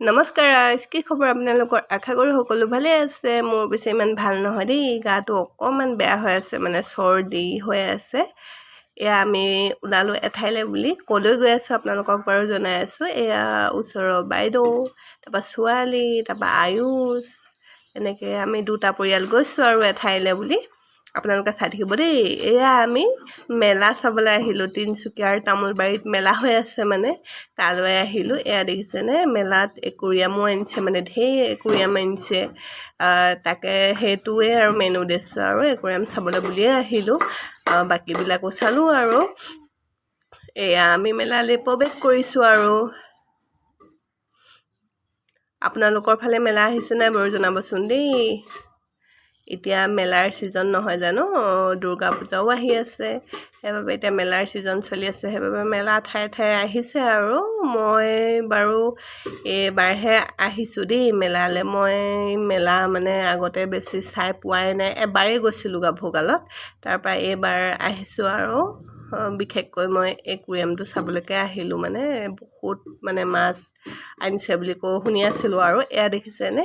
নমস্কাৰ কি খবৰ আপোনালোকৰ আশা কৰোঁ সকলো ভালে আছে। মোৰ পিছে ইমান ভাল নহয় দেই গাটো অকণমান বেয়া হৈ আছে মানে চৰ্দি হৈ আছে। এয়া আমি ওলালোঁ এঠাইলৈ বুলি ক'লৈ গৈ আছোঁ আপোনালোকক বাৰু জনাই আছোঁ। এয়া ওচৰৰ বাইদেউ তাৰপৰা ছোৱালী তাৰপৰা আয়ুষ এনেকৈ আমি দুটা পৰিয়াল গৈছোঁ আৰু এঠাইলৈ বুলি। আপোনালোকে চাই থাকিব দেই। এয়া আমি মেলা চাবলৈ আহিলোঁ তিনিচুকীয়াৰ তামোলবাৰীত মেলা হৈ আছে মানে। তালৈ আহিলোঁ এয়া দেখিছেনে? মেলাত একুৰিয়ামো আনিছে মানে ঢেৰ একুৰিয়াম আনিছে। তাকে সেইটোৱে আৰু মেইন উদ্দেশ্য আৰু একুৰিয়াম চাবলৈ বুলিয়ে আহিলোঁ। বাকীবিলাকো চালোঁ আৰু এয়া আমি মেলালৈ প্ৰৱেশ কৰিছোঁ আৰু। আপোনালোকৰ ফালে মেলা আহিছে নাই বাৰু জনাবচোন দেই। এতিয়া মেলাৰ ছিজন নহয় জানো? দুৰ্গা পূজাও আহি আছে। সেইবাবে এতিয়া মেলাৰ ছিজন চলি আছে। সেইবাবে মেলা ঠায়ে ঠায়ে আহিছে আৰু মই বাৰু এইবাৰহে আহিছোঁ দেই মেলালৈ। মই মেলা মানে আগতে বেছি চাই পোৱাই নাই। এবাৰেই গৈছিলোঁ গাভৰুকালত তাৰপৰা এইবাৰ আহিছোঁ আৰু বিশেষকৈ মই একুৰিয়ামটো চাবলৈকে আহিলোঁ মানে। বহুত মানে মাছ আনিছে বুলি কৈ শুনি আছিলোঁ আৰু। এয়া দেখিছেনে?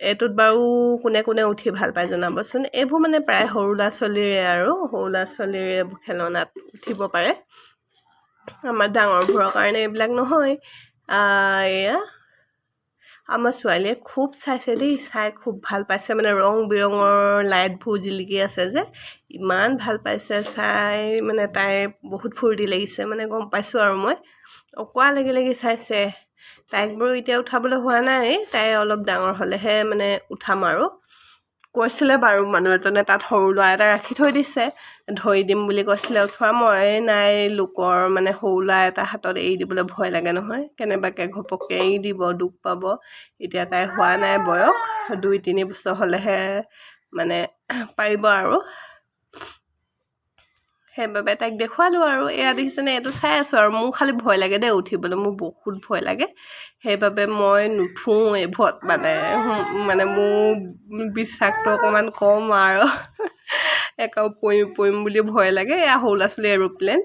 এইটোত বাৰু কোনে কোনে উঠি ভাল পায় জনাবচোন। এইবোৰ মানে প্ৰায় সৰু ল'ৰা ছোৱালীৰে আৰু সৰু ল'ৰা ছোৱালীৰে খেলনাত উঠিব পাৰে। আমাৰ ডাঙৰবোৰৰ কাৰণে এইবিলাক নহয়। এয়া আমাৰ ছোৱালীয়ে খুব চাইছে দেই চাই খুব ভাল পাইছে। মানে ৰং বিৰঙৰ লাইটবোৰ জিলিকি আছে যে ইমান ভাল পাইছে চাই মানে তাই বহুত ফূৰ্তি লাগিছে মানে গম পাইছোঁ আৰু মই। অকোৱা লাগি লাগি চাইছে। তাইক বাৰু এতিয়া উঠাবলৈ হোৱা নাই তাই অলপ ডাঙৰ হ'লেহে মানে উঠাম আৰু। কৈছিলে বাৰু মানুহ এজনে তাত সৰু ল'ৰা এটা ৰাখি থৈ দিছে ধৰি দিম বুলি কৈছিলে উঠোৱা মই নাই লোকৰ মানে সৰু ল'ৰা এটা হাতত এৰি দিবলৈ ভয় লাগে নহয় কেনেবাকৈ ঘপককৈ এৰি দিব দুখ পাব। এতিয়া তাই হোৱা নাই বয়স দুই তিনি বছৰ হ'লেহে মানে পাৰিব আৰু। সেইবাবে তাইক দেখুৱালোঁ আৰু এয়া দেখিছেনে এইটো চাই আছোঁ আৰু মোৰ খালি ভয় লাগে দেই উঠিবলৈ মোৰ বহুত ভয় লাগে। সেইবাবে মই নুঠোঁ এইবোৰত মানে মানে মোৰ বিশ্বাসটো অকণমান কম আৰু একে পৰিম পৰিম বুলি ভয় লাগে। এয়া সৰু ল'ৰা ছোৱালী এৰোপ্লেন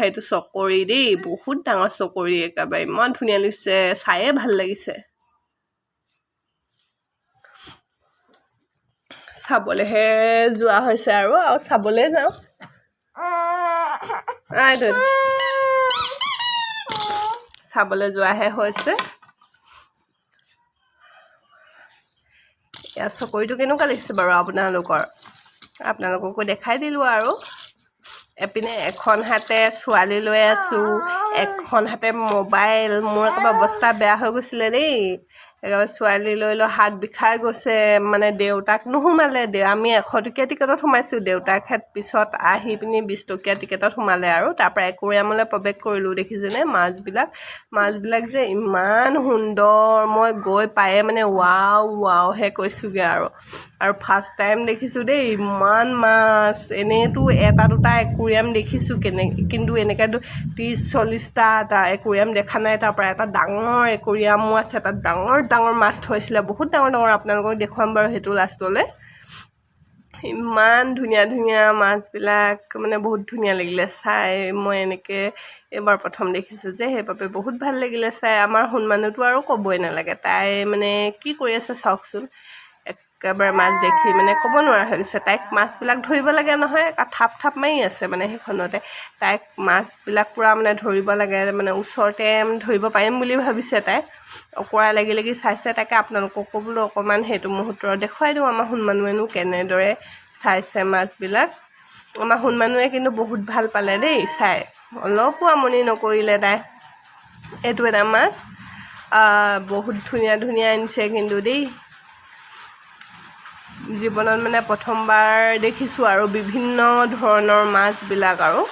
সেইটো চকৰি দেই বহুত ডাঙৰ চকৰি একেবাৰে। ইমান ধুনীয়া লাগিছে চায়ে ভাল লাগিছে। চাবলৈহে যোৱা হৈছে আৰু আৰু চাবলৈ যাওঁ। চাবলৈ যোৱাহে হৈছে। এয়া চকৰিটো কেনেকুৱা লাগিছে বাৰু আপোনালোকৰ? আপোনালোককো দেখাই দিলোঁ আৰু। এপিনে এখন হাতে ছোৱালী লৈ আছোঁ। এখন হাতে মোবাইল মোৰ একেবাৰে অৱস্থা বেয়া হৈ গৈছিলে দেই। একেবাৰে ছোৱালী লৈ লৈ হাত বিষাই গৈছে মানে দেউতাক নোসোমালে। দে আমি এশ টকীয়া টিকেটত সোমাইছোঁ। দেউতাক পিছত আহি পিনি বিছ টকীয়া টিকেটত সোমালে আৰু। তাৰপৰা একুৰিয়ামলৈ প্ৰৱেশ কৰিলোঁ দেখিছেনে? মাছবিলাক মাছবিলাক যে ইমান সুন্দৰ। মই গৈ পায়ে মানে ৱাও ৱাওহে কৈছোঁগৈ আৰু। আৰু ফাৰ্ষ্ট টাইম দেখিছোঁ দেই ইমান মাছ। এনেইতো এটা দুটা একুৰিয়াম দেখিছোঁ কেনে কিন্তু এনেকৈ ত্ৰিছ চল্লিছটা এটা একুৰিয়াম দেখা নাই তাৰপৰা এটা ডাঙৰ একুৰিয়ামো আছে তাত ডাঙৰ ডাঙৰ মাছ থৈছিলে বহুত ডাঙৰ ডাঙৰ আপোনালোকক দেখুৱাম বাৰু সেইটো লাষ্টলৈ। ইমান ধুনীয়া ধুনীয়া মাছবিলাক মানে বহুত ধুনীয়া লাগিলে চাই মই এনেকৈ এইবাৰ প্ৰথম দেখিছোঁ যে সেইবাবে বহুত ভাল লাগিলে চাই আমাৰ সোণমানুহটো আৰু ক'বই নালাগে তাই মানে কি কৰি আছে চাওকচোন। একেবাৰে মাছ দেখি মানে ক'ব নোৱাৰা হৈ গৈছে। তাইক মাছবিলাক ধৰিব লাগে নহয় থাপ থাপ মাৰি আছে মানে সেইখনতে। তাইক মাছবিলাক পূৰা মানে ধৰিব লাগে মানে ওচৰতে ধৰিব পাৰিম বুলি ভাবিছে তাই। অকৰা লাগি লাগি চাইছে তাকে আপোনালোককো বোলো অকণমান সেইটো মুহূৰ্ত দেখুৱাই দিওঁ। আমাৰ সোণ মানুহেনো কেনেদৰে চাইছে মাছবিলাক। আমাৰ সোণ মানুহে কিন্তু বহুত ভাল পালে দেই চাই। অলপো আমনি নকৰিলে তাই। এইটো এটা মাছ। বহুত ধুনীয়া ধুনীয়া আনিছে কিন্তু দেই। জীৱনত মানে প্ৰথমবাৰ দেখিছোঁ আৰু বিভিন্ন ধৰণৰ মাছবিলাক আৰু।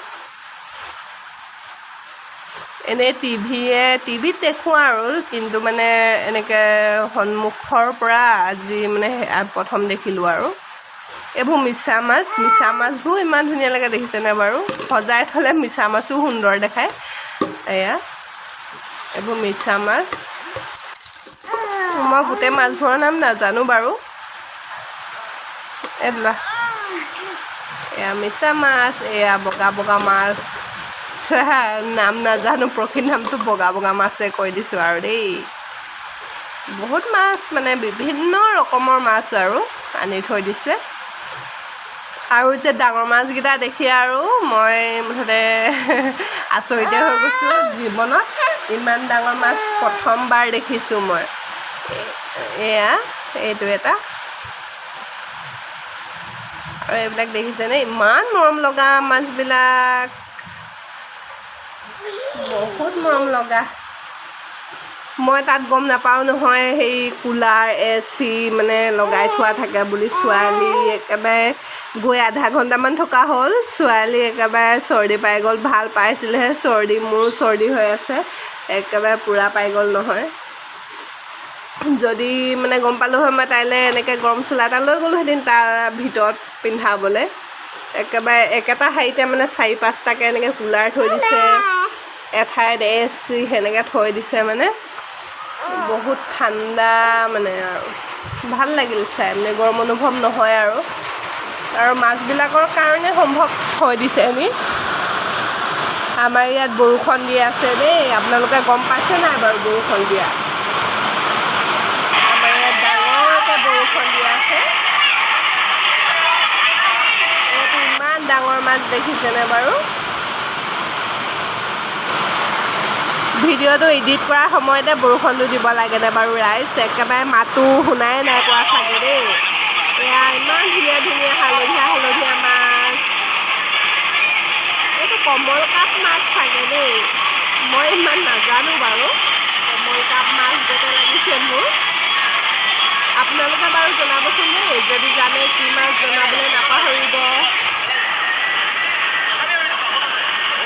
এনেই টিভিয়ে টিভিত দেখোঁ আৰু কিন্তু মানে এনেকৈ সন্মুখৰ পৰা আজি মানে প্ৰথম দেখিলোঁ আৰু। এইবোৰ মিছা মাছ মিছা মাছবোৰ ইমান ধুনীয়া লাগে দেখিছেনে বাৰু? সজাই থ'লে মিছা মাছো সুন্দৰ দেখায়। এয়া এইবোৰ মিছা মাছ। মই গোটেই মাছবোৰৰ নাম নাজানো বাৰু। মাছ এয়া বগা বগা মাছ আছে হা নাম নাজানো প্ৰকৃত নামটো বগা বগা মাছে কৈ দিছোঁ আৰু দেই বহুত মাছ মানে বিভিন্ন ৰকমৰ মাছ আৰু আনি থৈ দিছে আৰু যে ডাঙৰ মাছকেইটা দেখি আৰু মই মুঠতে আচৰিতে হৈ গৈছোঁ জীৱনত ইমান ডাঙৰ মাছ প্ৰথমবাৰ দেখিছোঁ মই এয়া এইটো এটা আৰু এইবিলাক দেখিছেনে ইমান মৰম লগা মাছবিলাক বহুত মৰম লগা। মই তাত গম নাপাওঁ নহয় সেই কুলাৰ এ চি মানে লগাই থোৱা থাকে বুলি। ছোৱালী একেবাৰে গৈ আধা ঘণ্টামান থকা হ'ল। ছোৱালী একেবাৰে চৰ্দি পাই গ'ল। ভাল পাইছিলেহে চৰ্দি। মোৰো চৰ্দি হৈ আছে। একেবাৰে পূৰা পাই গ'ল নহয়। যদি মানে গম পালোঁ হয় মই তাইলৈ এনেকৈ গৰম চোলা এটা লৈ গ'লোহেঁতেন তাৰ ভিতৰত। পিন্ধাবলৈ একেবাৰে একেটা শাৰীতে মানে চাৰি পাঁচটাকৈ এনেকৈ কুলাৰ থৈ দিছে। এঠাইত এ চি সেনেকৈ থৈ দিছে মানে। বহুত ঠাণ্ডা মানে আৰু। ভাল লাগিল চাই। মানে গৰম অনুভৱ নহয় আৰু। আৰু মাছবিলাকৰ কাৰণে সম্ভৱ থৈ দিছে আমি আমাৰ ইয়াত বৰষুণ দি আছে দেই। আপোনালোকে গম পাইছে নাই বাৰু বৰষুণ দিয়া? আমাৰ ইয়াত ডাঙৰকৈ বৰষুণ দি আছে। ডাঙৰ মাছ দেখিছেনে বাৰু? ভিডিঅ'টো এডিট কৰাৰ সময়তে বৰষুণটো দিব লাগেনে বাৰু ৰাইজ? একেবাৰে মাতো শুনাই নাই পোৱা চাগে দেই। এয়া ইমান ধুনীয়া ধুনীয়া হালধীয়া হালধীয়া মাছ। এইটো কমল কাপ মাছ চাগে দেই। মই ইমান নাজানো বাৰু। কমল কাপ মাছ যাতে লাগিছে মোৰ। আপোনালোকে বাৰু জনাবচোন দেই যদি জানে কি মাছ জনাবলৈ নাপাহৰিব।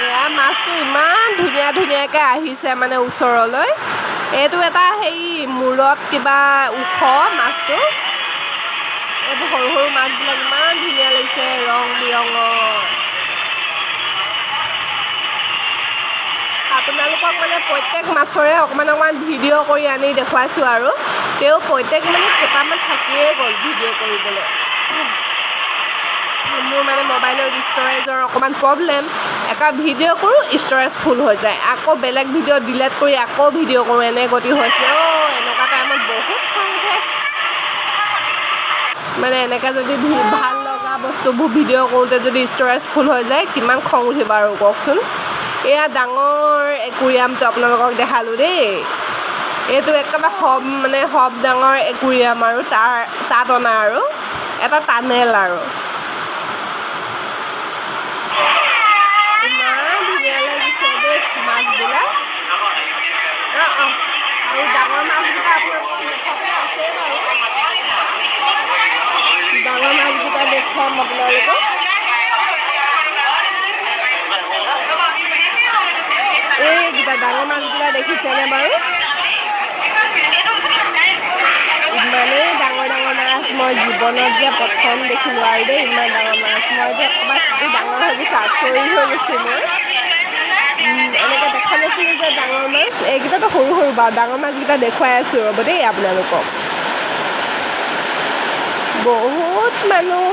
এয়া মাছটো ইমান ধুনীয়া ধুনীয়াকৈ আহিছে মানে ওচৰলৈ। এইটো এটা হেৰি মূৰত কিবা ওখ মাছটো। এইবোৰ সৰু সৰু মাছবিলাক ইমান ধুনীয়া লাগিছে ৰং বিৰঙৰ। আপোনালোকক মানে প্ৰত্যেক মাছৰে অকণমান অকণমান ভিডিঅ' কৰি আনি দেখুৱাইছোঁ আৰু। তেওঁ প্ৰত্যেক মানে কেইটামান থাকিয়ে গ'ল ভিডিঅ' কৰিবলৈ। মোৰ মানে মোবাইলৰ ষ্ট'ৰেজৰ অকণমান প্ৰব্লেম। এটা ভিডিঅ' কৰোঁ ষ্ট'ৰেজ ফুল হৈ যায়। আকৌ বেলেগ ভিডিঅ' ডিলেট কৰি আকৌ ভিডিঅ' কৰোঁ এনে গতি হৈছে। অ' এনেকুৱা টাইমত বহুত খং উঠে। মানে এনেকৈ যদি ভাল লগা বস্তুবোৰ ভিডিঅ' কৰোঁতে যদি ষ্ট'ৰেজ ফুল হৈ যায় কিমান খং উঠিব আৰু কওকচোন। এয়া ডাঙৰ একুৰিয়ামটো আপোনালোকক দেখালোঁ দেই। এইটো একেবাৰে সব মানে সব ডাঙৰ একুৰিয়াম আৰু তাৰ তাত অনা আৰু। এটা টানেল আৰু ইমান ধুনীয়া লাগিছে দেই মাছবিলাক। অঁ অঁ। আৰু ডাঙৰ মাছকেইটা বাৰু। ডাঙৰ মাছকেইটা দেখুৱাম আপোনালোকক। এইকেইটা ডাঙৰ মাছকেইটা দেখিছেনে বাৰু? ইমানেই ডাঙৰ ডাঙৰ মাছ মই জীৱনত যে প্ৰথম দেখিলোঁ আৰু দেই ইমান ডাঙৰ মাছ। মই যে চকু ডাঙৰ হৈ গৈছে আচৰিত হৈ গৈছোঁ উম, এনেকৈ দেখা নাছিলোঁ যে ডাঙৰ মাছ। এইকেইটাতো সৰু সৰু বাৰু ডাঙৰ মাছকেইটা দেখুৱাই আছোঁ ৰ'ব দেই আপোনালোকক। বহুত মানুহ।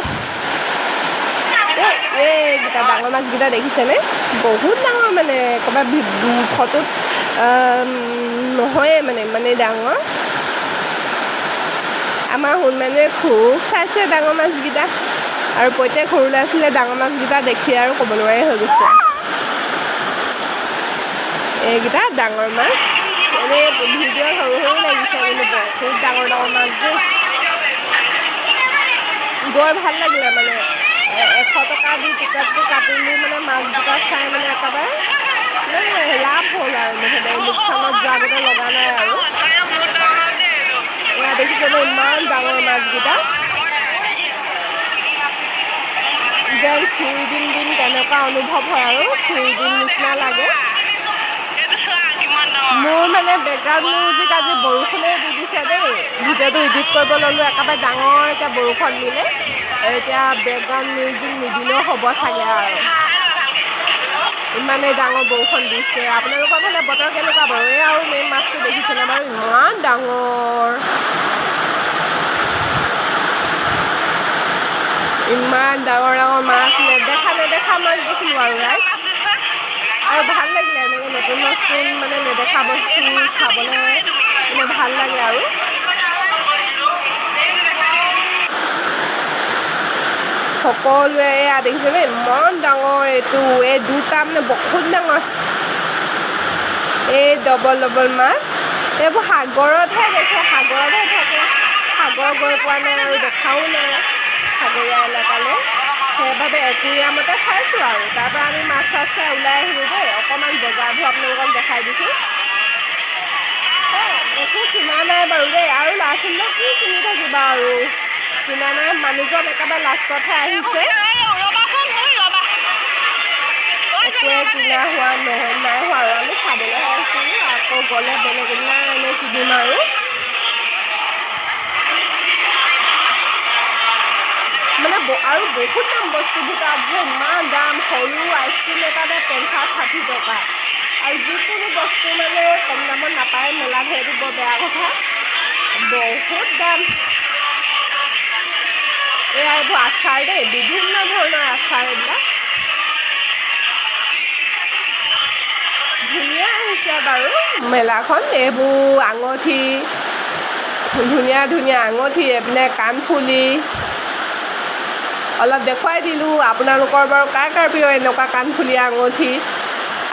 এই এইকেইটা ডাঙৰ মাছকেইটা দেখিছেনে? বহুত ডাঙৰ মানে ভি- ফটোত নহয়ে মানে ইমানেই ডাঙৰ। আমাৰ হনুমানে খুব চাইছে ডাঙৰ মাছকেইটা। আৰু প্ৰত্যেক সৰু ল'ৰা ছোৱালীয়ে ডাঙৰ মাছকেইটা দেখি আৰু ক'ব নোৱাৰে হৈ গৈছে। এইকেইটা ডাঙৰ মাছ। এনেই ভিডিঅ' সৰু সৰু লাগিছে কিন্তু বহুত ডাঙৰ ডাঙৰ মাছ দেই গৈ ভাল লাগিলে মানে। এশ টকা দি টিকেটটো কাটিলোঁ মানে মাছকেইটা চাই মানে একেবাৰে। মানে লাভ হ'ল আৰু মুঠতে লোকচানত যোৱাগতে লগা নাই আৰু। এয়া দেখিছেনে ইমান ডাঙৰ মাছকেইটা। যেন চুই দিম দিম তেনেকুৱা অনুভৱ হয় আৰু। চুই দিম নিচিনা লাগে। মোৰ মানে বেকগ্ৰাউণ্ড মিউজিক আজি বৰষুণে দি দিছে দেই। ভিডিঅ'টো এডিট কৰিব ল'লোঁ একেবাৰে ডাঙৰকৈ বৰষুণ দিলে। এতিয়া বেকগ্ৰাউণ্ড মিউজিক নিদিলেও হ'ব চাগে আৰু। ইমানেই ডাঙৰ বৰষুণ দিছে। আপোনালোকৰ ফালে বতৰ কেনেকুৱা? বাৰু এই আৰু মেইন মাছটো দেখিছেনে বাৰু? ইমান ডাঙৰ। ইমান ডাঙৰ ডাঙৰ মাছ নেদেখা নেদেখা মাছ দেখিলোঁ আৰু ৰাইজ আৰু ভাল লাগিলে এনেকৈ নতুন নতুন মানে নেদেখা বস্তু চাবলৈ মানে ভাল লাগে আৰু। সকলোৱে এয়া দেখিছেনে ইমান ডাঙৰ এইটো এই দুটা মানে বহুত ডাঙৰ। এই ডবল ডবল মাছ। এইবোৰ সাগৰতহে দেখে সাগৰতহে থাকে। সাগৰ গৈ পোৱা নাই আৰু দেখাও নাই। সাগৰীয়া এলেকালৈ। সেইবাবে একুৰিয়ামতে চাইছোঁ আৰু। তাৰপৰা আমি মাছ চাছ চাই ওলাই আহিলোঁ দেই। অকণমান বজাৰবোৰ আপোনালোকক দেখাই দিছোঁ। একো কিনা নাই বাৰু দেই। আৰু ল'ৰা ছোৱালীক কি কিনি থাকিবা আৰু? কিনা নাই মানুহজন একেবাৰে লাষ্টতহে আহিছে। একোৱে কিনা হোৱা নহয় নাই হোৱা আৰু। আমি চাবলৈ আহিছিলোঁ আকৌ গ'লে বেলেগ এদিনা এনেই কিনিম আৰু। আৰু বহুত দাম বস্তুবোৰ তাত ইমান দাম, সৰু, আইচক্ৰীম এটাতে পঞ্চাছ ষাঠি টকা। আৰু যিকোনো বস্তু মানে কম দামত নাপায় মেলাত সেইটো বৰ বেয়া কথা। বহুত দাম। এয়া এইবোৰ আচাৰ দেই, বিভিন্ন ধৰণৰ আচাৰ এইবিলাক। ধুনীয়া আহিছে বাৰু মেলাখন। এইবোৰ আঙঠি, ধুনীয়া ধুনীয়া আঙঠি, এইপিনে কাণফুলি। অলপ দেখুৱাই দিলোঁ আপোনালোকৰ বাৰু কাৰ কাৰ প্ৰিয় এনেকুৱা কাণফুলি আঙঠি।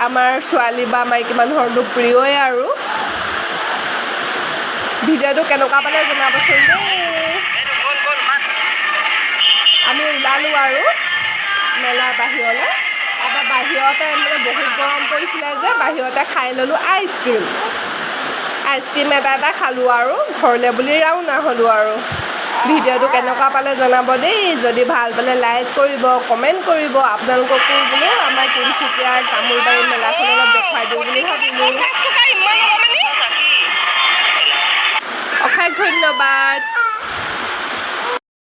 আমাৰ ছোৱালী বা মাইকী মানুহৰতো প্ৰিয়ই আৰু। ভিডিঅ'টো কেনেকুৱা পালে জনাবচোন আমি ওলালোঁ আৰু মেলাৰ বাহিৰলৈ। তাৰপৰা বাহিৰতে মানে বহুত গৰম পৰিছিলে যে বাহিৰতে খাই ল'লোঁ আইচক্ৰীম আইচক্ৰীম এটা এটা খালোঁ আৰু ঘৰলৈ বুলি ৰাওনা হ'লোঁ আৰু। ভিডিঅ'টো কেনেকুৱা পালে জনাব দেই। যদি ভালো পালে লাইক কৰিব কমেণ্ট কৰিব। আপোনালোককো বোলো আমাৰ তিনিচুকীয়াৰ তামোলবাৰী মেলাখন অলপ দেখুৱাই দিওঁ বুলি ভাবিলোঁ। অশেষ ধন্যবাদ।